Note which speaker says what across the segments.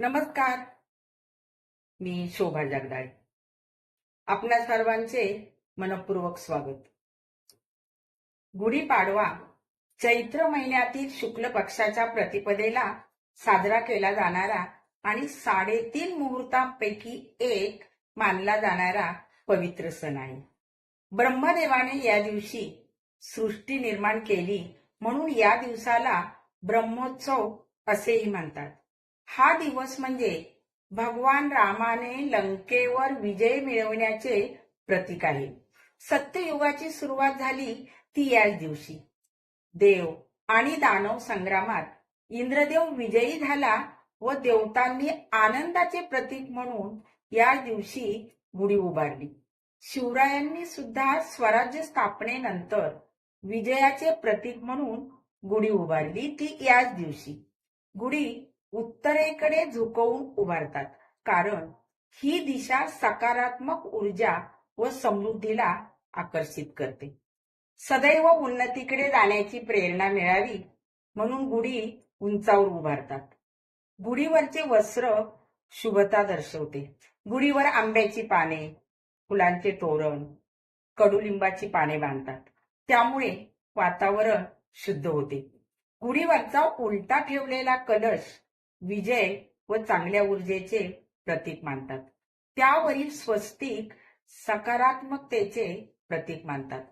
Speaker 1: नमस्कार. मी शोभा जगदाळे. आपणा सर्वांचे मनपूर्वक स्वागत. गुढीपाडवा चैत्र महिन्यातील शुक्ल पक्षाच्या प्रतिपदेला साजरा केला जाणारा आणि साडेतीन मुहूर्तांपैकी एक मानला जाणारा पवित्र सण आहे. ब्रह्मदेवाने या दिवशी सृष्टी निर्माण केली म्हणून या दिवसाला ब्रह्मोत्सव असेही म्हणतात. हा दिवस म्हणजे भगवान रामाने लंकेवर विजय मिळवण्याचे प्रतीक आहे. सत्ययुगाची सुरुवात झाली ती याच दिवशी. देव आणि दानव संग्रामात इंद्रदेव विजयी झाला व देवतांनी आनंदाचे प्रतीक म्हणून या दिवशी गुढी उभारली. शिवरायांनी सुद्धा स्वराज्य स्थापनेनंतर विजयाचे प्रतीक म्हणून गुढी उभारली ती याच दिवशी. गुढी उत्तरेकडे झुकवून उभारतात. कारण ही दिशा सकारात्मक ऊर्जा व समृद्धीला आकर्षित करते. सदैव उन्नतीकडे जाण्याची प्रेरणा मिळावी म्हणून गुढी उंचावर उभारतात. गुढीवरचे वस्त्र शुभता दर्शवते. गुढीवर आंब्याची पाने फुलांचे तोरण कडुलिंबाची पाने बांधतात. त्यामुळे वातावरण शुद्ध होते. गुढीवरचा उलटा ठेवलेला कलश विजय व चांगल्या ऊर्जेचे प्रतीक मानतात. त्यावरील स्वस्तिक सकारात्मकतेचे प्रतीक मानतात.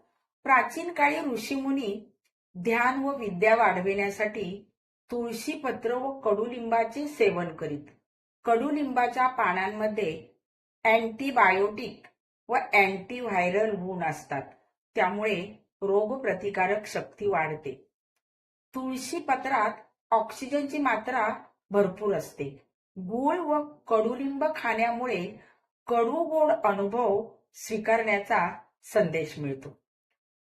Speaker 1: प्राचीन काळी ऋषीमुनी ध्यान व विद्या वाढविण्यासाठी तुळशी पत्र व कडुलिंबाचे सेवन करीत. कडुलिंबाच्या पानांमध्ये अँटीबायोटिक व अँटीव्हायरल गुण असतात. त्यामुळे रोगप्रतिकारक शक्ती वाढते. तुळशी पत्रात ऑक्सिजनची मात्रा भरपूर असते. गूळ व कडुलिंब खाण्यामुळे कडू गोड अनुभव स्वीकारण्याचा संदेश मिळतो.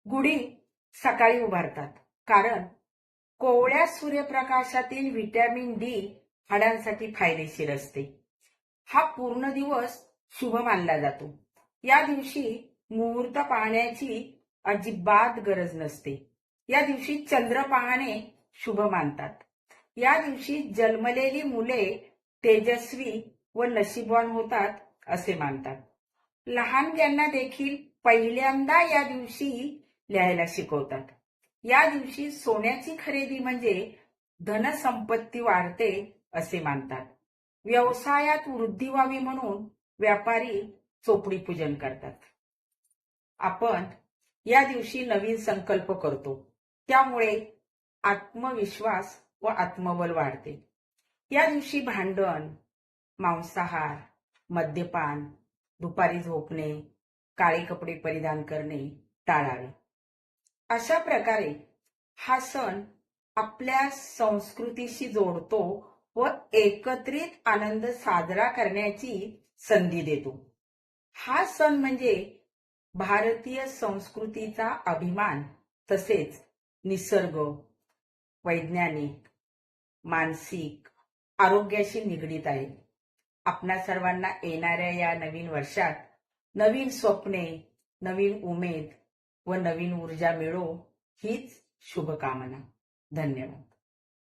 Speaker 1: गुढी सकाळी उभारतात कारण कोवळ्या सूर्यप्रकाशातील व्हिटॅमिन डी हाडांसाठी फायदेशीर असते. हा पूर्ण दिवस शुभ मानला जातो. या दिवशी मुहूर्त पाहण्याची अजिबात गरज नसते. या दिवशी चंद्र पाहणे शुभ मानतात. या दिवशी जन्मलेली मुले तेजस्वी व नशीबवान होतात असे मानतात. लहानग्यांना देखील पहिल्यांदा या दिवशी लिहायला शिकवतात. या दिवशी सोन्याची खरेदी म्हणजे धनसंपत्ती वाढते असे मानतात. व्यवसायात वृद्धी व्हावी म्हणून व्यापारी चोपडी पूजन करतात. आपण या दिवशी नवीन संकल्प करतो. त्यामुळे आत्मविश्वास व आत्मबल वाढते. या दिवशी भांडण मांसाहार मद्यपान दुपारी झोपणे काळे कपडे परिधान करणे टाळावे. अशा प्रकारे हा सण आपल्या संस्कृतीशी जोडतो व एकत्रित आनंद साजरा करण्याची संधी देतो. हा सण म्हणजे भारतीय संस्कृतीचा अभिमान तसेच निसर्ग वैज्ञानिक मानसिक आरोग्याशी निगडीत आहे. आपणा सर्वांना येणाऱ्या या नवीन वर्षात नवीन स्वप्ने नवीन उमेद व नवीन ऊर्जा मिळो हीच शुभकामना. धन्यवाद.